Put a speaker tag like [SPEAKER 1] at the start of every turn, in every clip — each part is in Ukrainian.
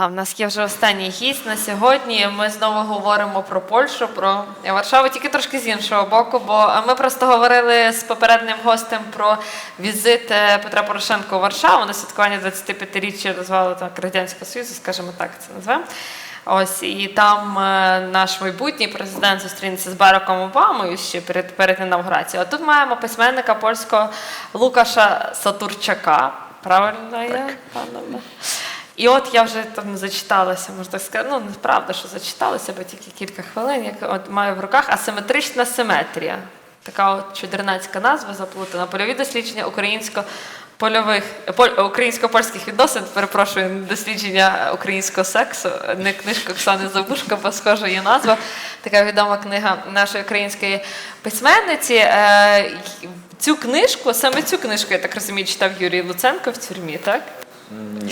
[SPEAKER 1] Ага, в нас є вже останній гість на сьогодні. Ми знову говоримо про Польщу, про Варшаву, тільки трошки з іншого боку, бо ми просто говорили з попереднім гостем про візит е, Петра Порошенка у Варшаву на святкування 25-річчя розвалу так Радянського Союзу, скажімо так, це назвемо. Ось і там е, наш майбутній президент зустрінеться з Бараком Обамою ще перед, перед інавгурацією. А тут маємо письменника польського Лукаша Сатурчака. Правильно я пане? І от я вже там зачиталася, можна так сказати. Ну, неправда, що зачиталася, бо тільки кілька хвилин. Як от маю в руках асиметрична симетрія. Така от чудернацька назва заплутана. Польові дослідження українсько польових поль- українсько-польських відносин, перепрошую, дослідження українського сексу, не книжка Оксани Забушко, бо схожа є назва. Така відома книга нашої української письменниці. Е, Цю книжку, саме цю книжку, я так розумію, читав Юрій Луценко в тюрмі, так?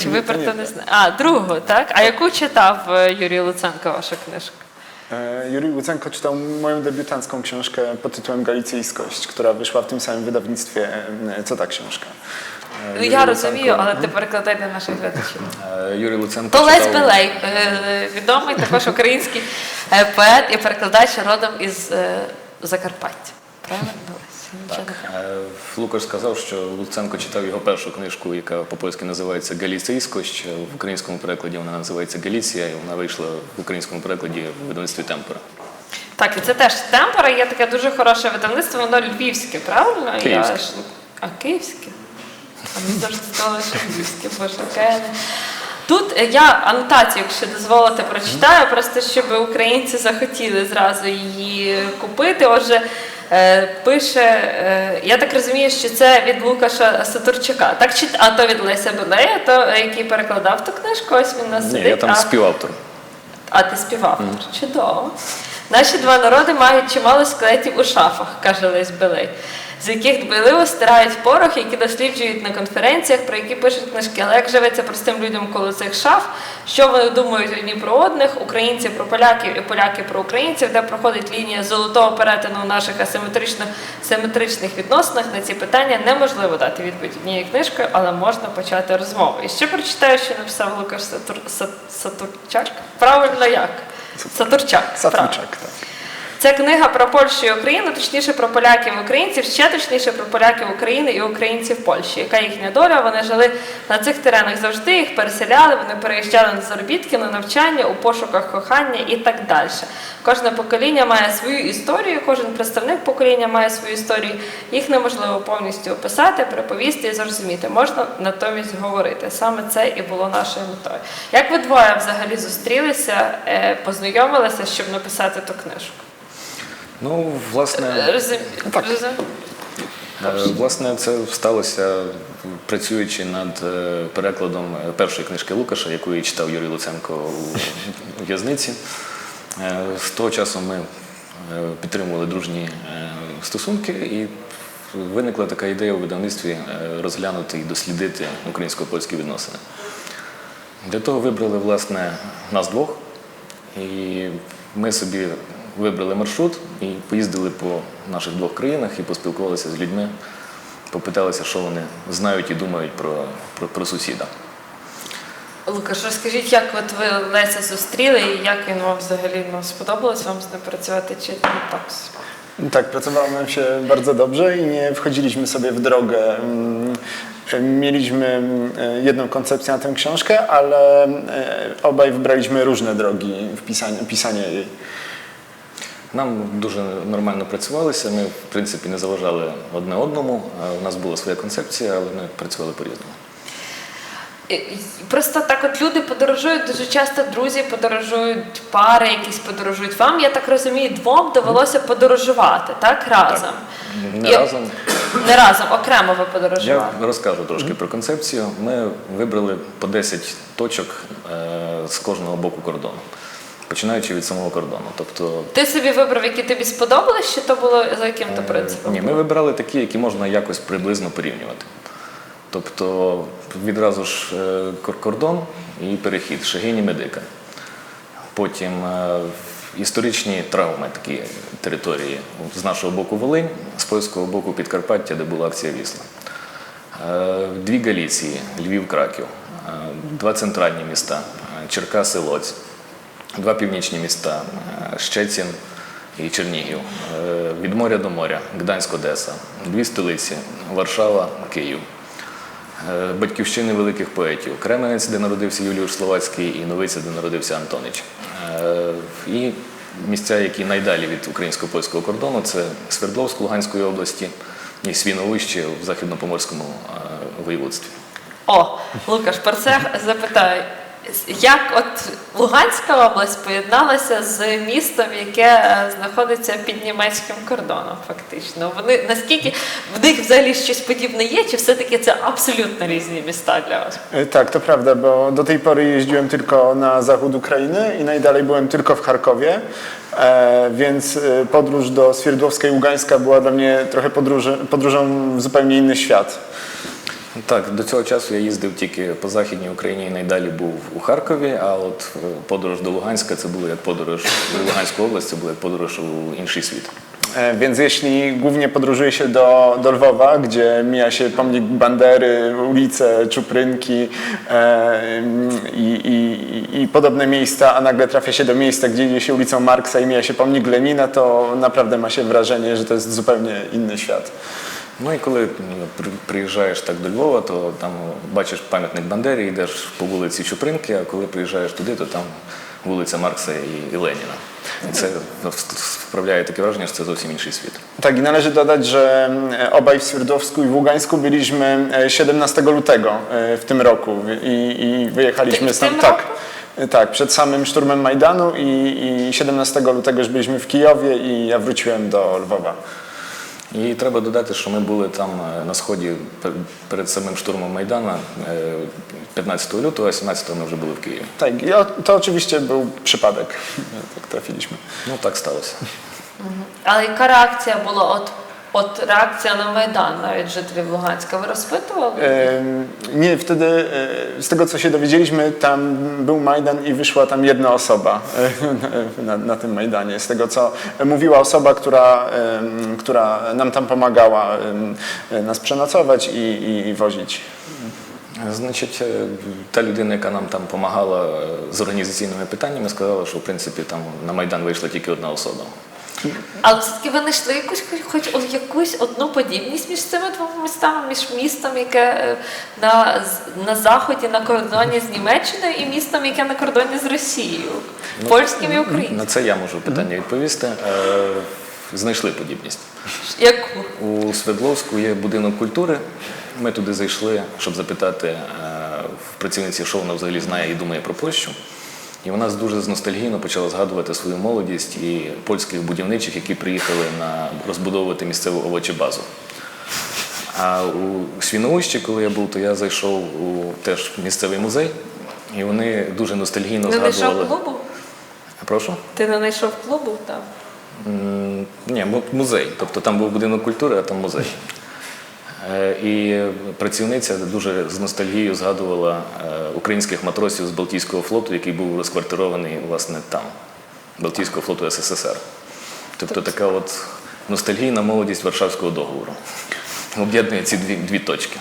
[SPEAKER 1] Чи ви про це не знаєте? А, другу, так? А яку читав е, Юрій Луценко ваша книжка?
[SPEAKER 2] E, Juri Łucenko czytał moją debiutancką książkę pod tytułem Galicyjskość, która wyszła w tym samym wydawnictwie e, co ta książka.
[SPEAKER 1] Ну я розумію, але ти перекладай для наших глядачів.
[SPEAKER 3] Е, Юрій Луценко
[SPEAKER 1] То
[SPEAKER 3] читав-
[SPEAKER 1] Белей, е, відомий також український е, поет і перекладач родом із е, Закарпаття. Правильно? Кажу.
[SPEAKER 3] Е, Лукаш сказав, що Луценко читав його першу книжку, яка по-польськи називається Галіцейськость. В українському перекладі вона називається Галіція, і вона вийшла в українському перекладі в видавництві Темпора.
[SPEAKER 1] Так, і це теж темпора, є таке дуже хороше видавництво, воно львівське, правильно? Я
[SPEAKER 3] Київське.
[SPEAKER 1] ж- А київське? А мені завжди здавалося, що львівське, боже, Тут я анотацію, якщо дозволите, прочитаю, просто щоб українці захотіли зразу її купити. Отже, пише, е, я так розумію, що це від Лукаша Сатурчака. Так, чи а то від Леся Белея, то е, який перекладав ту книжку, ось він нас
[SPEAKER 3] Ні, я там
[SPEAKER 1] а-
[SPEAKER 3] співавтор.
[SPEAKER 1] а ти співав. Чудово. Наші два народи мають чимало скелетів у шафах, каже Лесь Белей, з яких дбайливо стирають порох, які досліджують на конференціях, про які пишуть книжки. Але як живеться простим людям коло цих шаф, що вони думають одні про одних, українці про поляків і поляки про українців, де проходить лінія золотого перетину у наших асиметрично симетричних відносинах на ці питання неможливо дати відповідь однією книжкою, але можна почати розмову. І ще прочитаю, що написав Лукаш Сатур... Сатурчак. Правильно як? Сатурчак.
[SPEAKER 2] Satniczak, tak.
[SPEAKER 1] Це книга про Польщу і Україну, точніше про поляків і українців, ще точніше про поляків України і українців Польщі. Яка їхня доля? Вони жили на цих теренах завжди, їх переселяли, вони переїжджали на заробітки, на навчання, у пошуках кохання і так далі. Кожне покоління має свою історію, кожен представник покоління має свою історію. Їх неможливо повністю описати, приповісти і зрозуміти. Можна натомість говорити. Саме це і було нашою метою. Як ви двоє взагалі зустрілися, е, познайомилися, щоб написати ту книжку?
[SPEAKER 3] Ну, власне,
[SPEAKER 1] Розумію. Розумію.
[SPEAKER 3] Е, Власне, це сталося працюючи над е, перекладом е, першої книжки Лукаша, яку я читав Юрій Луценко у в'язниці. Е, З того часу ми е, підтримували дружні е, стосунки, і виникла така ідея у видавництві е, розглянути і дослідити українсько-польські відносини. Для того вибрали власне нас двох, і ми собі вибрали маршрут і поїздили по наших двох країнах і поспілкувалися з людьми, попиталися, що вони знають і думають про, про, про сусіда.
[SPEAKER 1] Лукаш, розкажіть, як от ви Леся зустріли і як він вам взагалі ну, сподобалось вам з ним працювати чи не так?
[SPEAKER 2] Tak, pracowało nam się bardzo dobrze i nie wchodziliśmy sobie w drogę. Mm, Mieliśmy mm, jedną koncepcję na tę książkę, ale e, obaj wybraliśmy różne drogi w pisaniu, pisania jej.
[SPEAKER 3] Нам дуже нормально працювалися. Ми, в принципі, не заважали одне одному. У нас була своя концепція, але ми працювали по-різному.
[SPEAKER 1] І Просто так от люди подорожують дуже часто, друзі подорожують, пари якісь подорожують. Вам, я так розумію, двом довелося подорожувати, так? Разом.
[SPEAKER 3] Не
[SPEAKER 1] І-
[SPEAKER 3] разом.
[SPEAKER 1] Не разом, окремо ви
[SPEAKER 3] Я розкажу трошки про концепцію. Ми вибрали по 10 точок е, з кожного боку кордону, починаючи від самого кордону. Тобто,
[SPEAKER 1] Ти собі вибрав, які тобі сподобались, чи то було за яким-то принципом?
[SPEAKER 3] ні, ми вибрали такі, які можна якось приблизно порівнювати. Тобто відразу ж е, кордон і перехід, Шегині Медика. Потім е, історичні травми, такі території. З нашого боку Волинь, з польського боку Підкарпаття, де була акція Вісла. Е, Дві Галіції, Львів, Краків, Е, два центральні міста Черкаси, Лоць. Два північні міста е, Щецін і Чернігів. Е, Від моря до моря Гданськ, Одеса. Дві столиці Варшава, Київ. Е, Батьківщини великих поетів. Кременець, де народився Юліуш Словацький, і Новиця, де народився Антонич. І місця, які найдалі від українсько-польського кордону, це Свердловськ Луганської області і Свіновище в західно-поморському воєводстві.
[SPEAKER 1] О, Лукаш, про це запитаю. Як от Луганська область поєдналася з містом, яке е, знаходиться під німецьким кордоном, фактично? Вони наскільки в них взагалі щось подібне є, чи все-таки це абсолютно різні міста для вас?
[SPEAKER 2] E, Tak, to prawda, bo do tej pory jeździłem tylko na zachód Ukrainy i najdalej byłem tylko w Charkowie, e, więc e, podróż do Swierdłowska i Ługańska była dla mnie trochę podróży, podróżą w zupełnie inny świat.
[SPEAKER 3] Так, до цього часу я їздив тільки по Західній Україні і найдалі був у Харкові, а от е, подорож до Луганська це було як подорож в Луганську область, це було як подорож у інший світ.
[SPEAKER 2] E, Więc jeśli głównie podróżuje się do, do Lwowa, gdzie mija się pomnik Bandery, ulice, Czuprynki e, i, i, i podobne miejsca, a nagle trafia się do miejsca, gdzie idzie się ulicą Marksa i mija się pomnik Lenina, to naprawdę ma się wrażenie, że to jest zupełnie inny świat.
[SPEAKER 3] Ну і коли м, при- приїжджаєш так до Львова, то там бачиш пам'ятник Бандері, йдеш по вулиці Чупринки, а коли приїжджаєш туди, то там вулиця Маркса і, і Леніна. І це вправляє таке враження, що це зовсім інший світ.
[SPEAKER 2] Tak, i należy dodać, że mm, obaj w Swierdłowsku i w Ługańsku byliśmy e, 17 lutego e, w tym roku i, i wyjechaliśmy
[SPEAKER 1] W
[SPEAKER 2] stąd.
[SPEAKER 1] tym
[SPEAKER 2] tak,
[SPEAKER 1] roku?
[SPEAKER 2] e, tak, przed samym szturmem Majdanu i, i 17 lutego już byliśmy w Kijowie i ja wróciłem do Lwowa.
[SPEAKER 3] І треба додати, що ми були там е, на сході перед самим штурмом Майдана е, 15 лютого, а 17 ми вже були в Києві.
[SPEAKER 2] Tak, то to oczywiście był przypadek. Tak trafiliśmy.
[SPEAKER 3] Ну так сталося.
[SPEAKER 1] Але яка реакція була? От, от реакція на Майдан навіть жителів Луганська. Ви розпитували?
[SPEAKER 2] E, Nie, wtedy e, z tego co się dowiedzieliśmy, tam był Majdan i wyszła tam jedna osoba e, na, na tym Majdanie. Z tego co mówiła osoba, która, em, która nam tam pomagała em, nas przenocować i, i, i wozić.
[SPEAKER 3] Значить, е, та людина, яка нам там допомагала з організаційними питаннями, сказала, що в принципі там на Майдан вийшла тільки одна особа.
[SPEAKER 1] Але все-таки ви знайшли якусь хоч, якусь одну подібність між цими двома містами, між містом, яке е, на, на заході на кордоні з Німеччиною, і містом, яке на кордоні з Росією, польським і українським.
[SPEAKER 3] На це я можу питання відповісти. Е, Знайшли подібність.
[SPEAKER 1] Яку?
[SPEAKER 3] У Свердловську є будинок культури. Ми туди зайшли, щоб запитати е, в працівниці, що вона взагалі знає і думає про Польщу. І вона дуже з ностальгійно почала згадувати свою молодість і польських будівничих, які приїхали на розбудовувати місцеву овочебазу. А у Свіноущі, коли я був, то я зайшов у теж місцевий музей, і вони дуже ностальгійно
[SPEAKER 1] Не знайшов
[SPEAKER 3] згадували.
[SPEAKER 1] клубу?
[SPEAKER 3] Прошу?
[SPEAKER 1] Ти не знайшов клубу там?
[SPEAKER 3] Ні, музей. Тобто там був будинок культури, а там музей. Е, І працівниця дуже з ностальгією згадувала е, українських матросів з Балтійського флоту, який був розквартирований власне там, Балтійського флоту СССР. Тобто така от ностальгійна молодість Варшавського договору. Об'єднує ці дві, дві точки.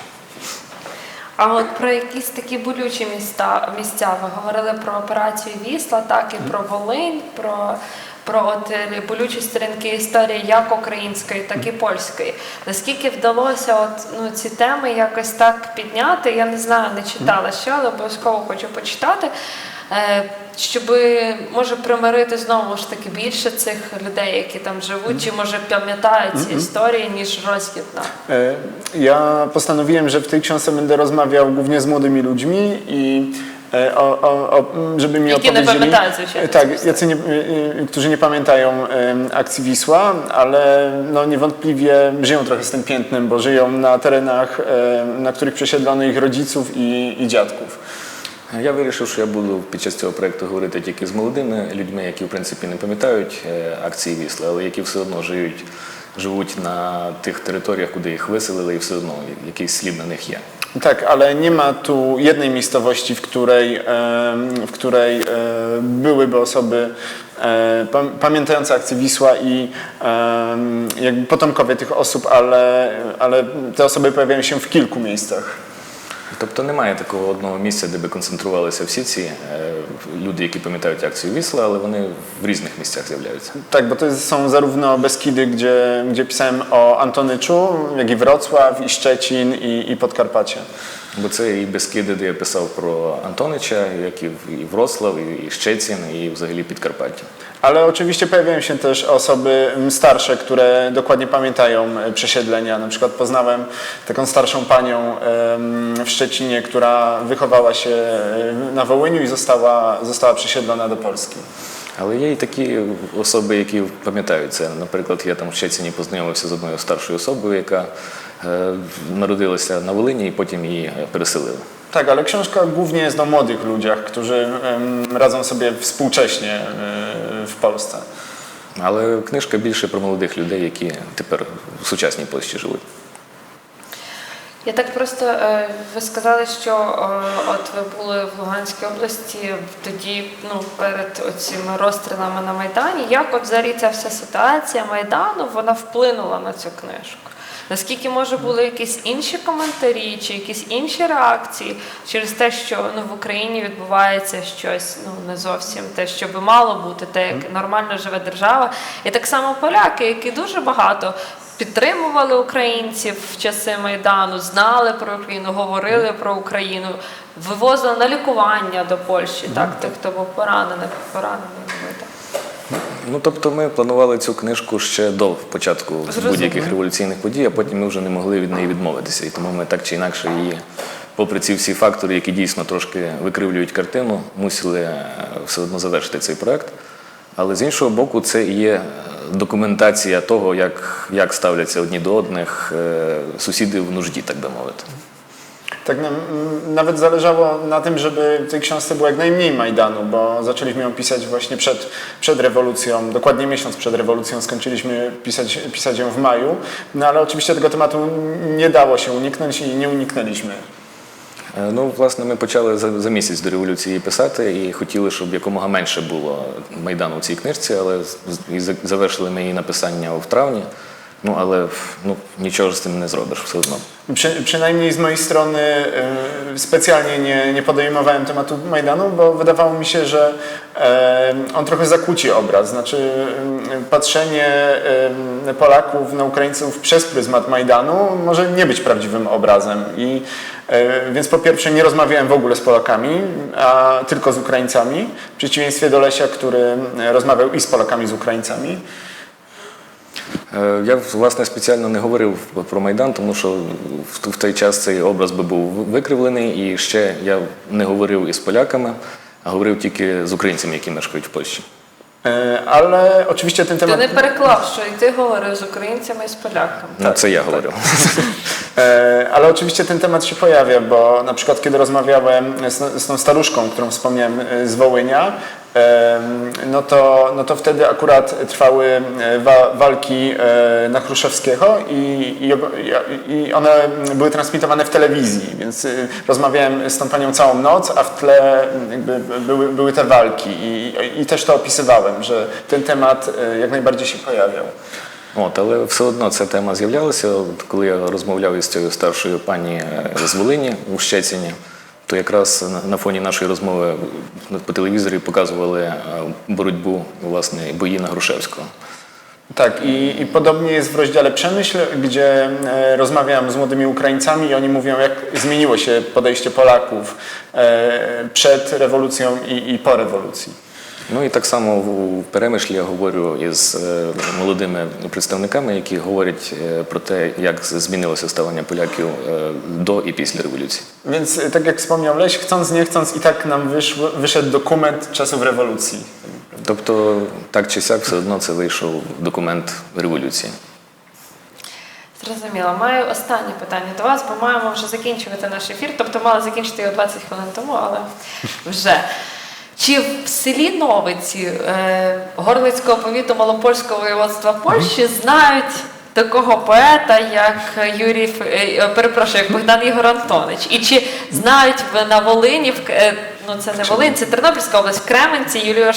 [SPEAKER 1] А от про якісь такі болючі міста, місця ви говорили про операцію Вісла, так і про Волинь, про, про от е, болючі сторінки історії як української, так і польської. Наскільки вдалося от, ну, ці теми якось так підняти? Я не знаю, не читала ще, але обов'язково хочу почитати. Е, щоб може примирити знову ж таки більше цих людей, які там живуть, чи може пам'ятають ці історії, ніж розгідна.
[SPEAKER 2] E, Ja postanowiłem, że w tej książce będę rozmawiał głównie z młodymi ludźmi i o, o, o, żeby mi
[SPEAKER 1] Jakie nie
[SPEAKER 2] opowiedzieli...
[SPEAKER 1] pamiętają, co się
[SPEAKER 2] E, Tak,
[SPEAKER 1] stało.
[SPEAKER 2] jacy nie, e, e, którzy nie pamiętają em, akcji Wisła, ale no niewątpliwie żyją trochę z tym piętnem, bo żyją na terenach, em, na których przesiedlono ich rodziców i, i dziadków.
[SPEAKER 3] Я вирішив, що я буду під час цього проєкту говорити тільки з молодими людьми, які в принципі не пам'ятають е, акції Вісла, але які все одно живуть, живуть на тих територіях, куди їх виселили, і все одно якийсь слід на них є.
[SPEAKER 2] Tak, ale nie ma tu jednej miejscowości, w której, w której e, byłyby osoby e, pam- pamiętające akcję Wisła i jakby potomkowie tych osób, ale, ale te osoby pojawiają się w kilku miejscach.
[SPEAKER 3] Тобто немає такого одного місця, де би концентрувалися всі ці е, люди, які pamiętają akcję Wisła, ale вони в різних місцях з'являються.
[SPEAKER 2] Zarówno Beskidy, gdzie, gdzie pisałem o Antonyczu, jak i Wrocław, i Szczecin, i Podkarpacie.
[SPEAKER 3] Бо це і Бескиди, де я писав про Антонича, як і в- і Вроцлав, і і Щецін, і взагалі Підкарпаття.
[SPEAKER 2] Ale oczywiście pojawiają się też osoby mm, starsze, które dokładnie pamiętają e, przesiedlenia. Na przykład poznałem taką starszą panią em, w Szczecinie, która wychowała się e, na Wołyniu i została, została przesiedlona do Polski.
[SPEAKER 3] Але є і такі особи, які пам'ятають це. Наприклад, я там в Щецині познайомився з одною старшою особою, яка е, народилася на Волині і потім її е, переселили.
[SPEAKER 2] Tak, ale książka głównie jest o młodych ludziach, którzy radzą sobie współcześnie e, w Polsce.
[SPEAKER 3] Але книжка більше про молодих людей, які тепер в сучасній Польщі живуть.
[SPEAKER 1] Я так просто е, ви сказали, що е, от ви були в Луганській області тоді, ну перед оціми розстрілами на Майдані. Як от взагалі ця вся ситуація Майдану вона вплинула на цю книжку? Наскільки може були якісь інші коментарі чи якісь інші реакції через те, що ну в Україні відбувається щось ну не зовсім те, що би мало бути, те, як нормально живе держава, і так само поляки, які дуже багато підтримували українців в часи Майдану, знали про Україну, говорили про Україну, вивозили на лікування до Польщі, так, тих, хто був поранений, поранений.
[SPEAKER 3] Ну тобто ми планували цю книжку ще до початку будь-яких революційних подій, а потім ми вже не могли від неї відмовитися. І тому ми так чи інакше її, попри ці всі фактори, які дійсно трошки викривлюють картину, мусили е, все одно завершити цей проект. Але з іншого боку, це і є документація того, як, як ставляться одні до одних е, сусіди в нужді, так би мовити.
[SPEAKER 2] Tak, nam, m, nawet zależało na tym, żeby w tej książce było jak najmniej Majdanu, bo zaczęliśmy ją pisać właśnie przed, przed rewolucją, dokładnie miesiąc przed rewolucją, skończyliśmy pisać, pisać ją w maju, no ale oczywiście tego tematu nie dało się uniknąć i nie uniknęliśmy.
[SPEAKER 3] Е, Ну, власне, ми почали за, за місяць до революції писати і хотіли, щоб якомога менше було майдану в цій книжці, але з- і за- завершили ми її написання в травні. Ну, але ну, нічого ж з цим не зробиш все одно.
[SPEAKER 2] Przy, przynajmniej z mojej strony y, specjalnie nie, nie podejmowałem tematu Majdanu, bo wydawało mi się, że e, on trochę zakłóci obraz. Znaczy y, patrzenie y, Polaków na Ukraińców przez pryzmat Majdanu może nie być prawdziwym obrazem. I, e, więc po pierwsze nie rozmawiałem w ogóle z Polakami, a tylko z Ukraińcami, w przeciwieństwie do Lesia, który e, rozmawiał i z Polakami, i z Ukraińcami.
[SPEAKER 3] Е, Я власне спеціально не говорив про Майдан, тому що в той час цей образ би був викривлений, і ще я не говорив із поляками, а говорив тільки з українцями, які мешкають в Польщі.
[SPEAKER 2] E, Ale oczywiście ten
[SPEAKER 1] Ти
[SPEAKER 2] temat...
[SPEAKER 1] не переклав, що і ти говорив з українцями і з поляками.
[SPEAKER 3] Ну, це я говорив.
[SPEAKER 2] E, Ale oczywiście ten temat się pojawia, bo na przykład kiedy rozmawiałem z, z tą staruszką, którą wspomniałem z Wołynia, em, no to, no to wtedy akurat trwały e, wa, walki e, na Chruszewskiego i, i, ogo- i- i one były transmitowane w telewizji, więc e, rozmawiałem z tą panią całą noc, a w tle m, jakby były, były te walki i, i też to opisywałem, że ten temat e, jak najbardziej się pojawiał.
[SPEAKER 3] От, але все одно ця тема з'являлася. От Коли я розмовляв із цією старшою пані е, з Волині у Щецині, то якраз на- на фоні нашої розмови по телевізорі показували е, боротьбу, власне, бої на Грушевського.
[SPEAKER 2] Tak, i, i podobnie jest w rozdziale Przemyśl, gdzie e, rozmawiam z młodymi Ukraińcami i oni mówią, jak zmieniło się podejście Polaków e, przed rewolucją i, i po rewolucji.
[SPEAKER 3] Ну і так само в Перемишлі я говорю із е, молодими представниками, які говорять е, про те, як змінилося ставлення поляків е, до і після революції.
[SPEAKER 2] Więc tak jak wspomniał Leś, chcąc nie chcąc i tak nam wyszło, wyszedł dokument czasów rewolucji.
[SPEAKER 3] Тобто, так чи сяк, все одно це вийшов документ революції.
[SPEAKER 1] Зрозуміло. Маю останнє питання до вас, бо маємо вже закінчувати наш ефір. Тобто мали закінчити його 20 хвилин тому, але вже. Чи в селі Новиці е, Горлицького повіту Малопольського воєводства Польщі знають такого поета, як Юрій е, перепрошую, як Богдан Ігор Антонич? І чи знають в- на Волині, в К- е, ну це не Волинь, це Тернопільська область, в Кременці Юлію?
[SPEAKER 3] Е,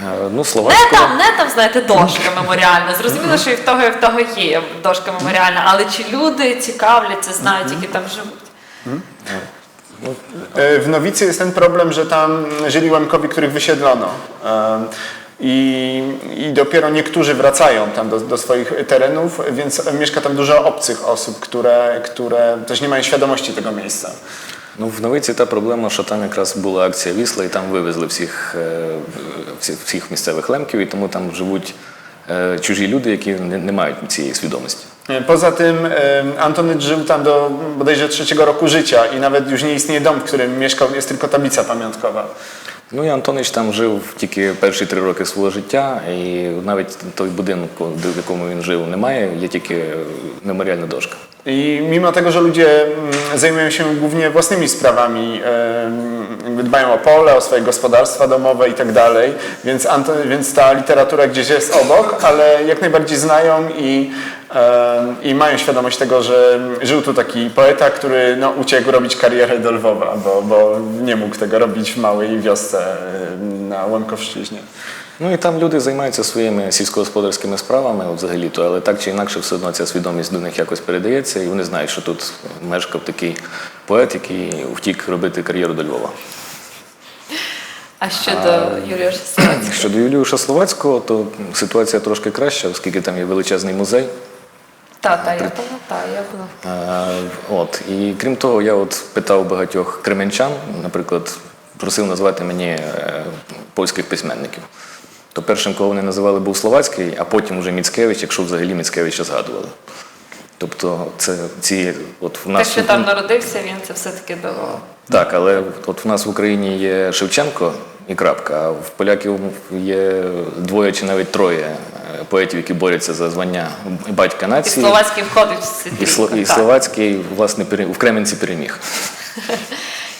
[SPEAKER 3] Ну,
[SPEAKER 1] Не
[SPEAKER 3] словацького.
[SPEAKER 1] там, не там, знаєте, дошка меморіальна. Зрозуміло, що і в того, і в того є дошка меморіальна, але чи люди цікавляться, знають, які там живуть?
[SPEAKER 2] W Nowicy jest ten problem, że tam żyli Łemkowi, których wysiedlono. E, I, I dopiero niektórzy wracają tam do, do swoich terenów, więc mieszka tam dużo obcych osób, które, które też nie mają świadomości tego miejsca.
[SPEAKER 3] Ну, в Новиці та проблема, що там якраз була акція Вісла, і там вивезли всіх, е, всіх, всіх місцевих лемків, і тому там живуть е, чужі люди, які не, не мають цієї свідомості.
[SPEAKER 2] E, Poza tym e, Antonycz żył tam do bodajże trzeciego roku życia i nawet już nie istnieje dom, w którym mieszkał, jest tylko tablica pamiątkowa.
[SPEAKER 3] Ну і Антонич там жив тільки перші три роки свого життя, і навіть той будинок, в якому він жив, немає, є тільки е, меморіальна дошка.
[SPEAKER 2] I mimo tego, że ludzie mm, zajmują się głównie własnymi sprawami, dbają o pole, o swoje gospodarstwa domowe i tak dalej, więc, ta literatura gdzieś jest obok, ale jak najbardziej znają i, i mają świadomość tego, że żył tu taki poeta, który no, uciekł robić karierę do Lwowa, bo, bo nie mógł tego robić w małej wiosce na Łemkowszczyźnie.
[SPEAKER 3] Ну і там люди займаються своїми сільськогосподарськими справами взагалі-то, але так чи інакше все одно ця свідомість до них якось передається, і вони знають, що тут мешкав такий поет, який втік робити кар'єру до Львова.
[SPEAKER 1] А щодо Юрія Шестовецького?
[SPEAKER 3] Щодо Юліуша Словацького, то ситуація трошки краща, оскільки там є величезний музей.
[SPEAKER 1] Та, та, я пам'ятаю, я була.
[SPEAKER 3] От. І крім того, я от питав багатьох кременчан, наприклад, просив назвати мені е, польських письменників. То першим, кого вони називали, був Словацький, а потім вже Міцкевич, якщо взагалі Міцкевича згадували. Тобто це ці от в
[SPEAKER 1] Те,
[SPEAKER 3] нас
[SPEAKER 1] що там народився, він це все-таки дало.
[SPEAKER 3] так, але от в нас в Україні є Шевченко і крапка, а в поляків є двоє чи навіть троє е, поетів, які борються за звання батька нації. І.
[SPEAKER 1] Словацький входить в ці
[SPEAKER 3] І, Сло- і. Словацький, власне, в Кременці переміг.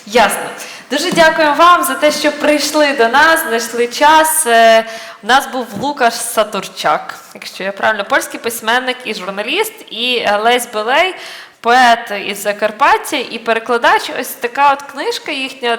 [SPEAKER 1] Ясно. Дуже дякую вам за те, що прийшли до нас, знайшли час. Е, У нас був Лукаш Сатурчак, якщо я правильно, польський письменник і журналіст, і Лесь Белей, поет із Закарпаття і перекладач. Ось така от книжка їхня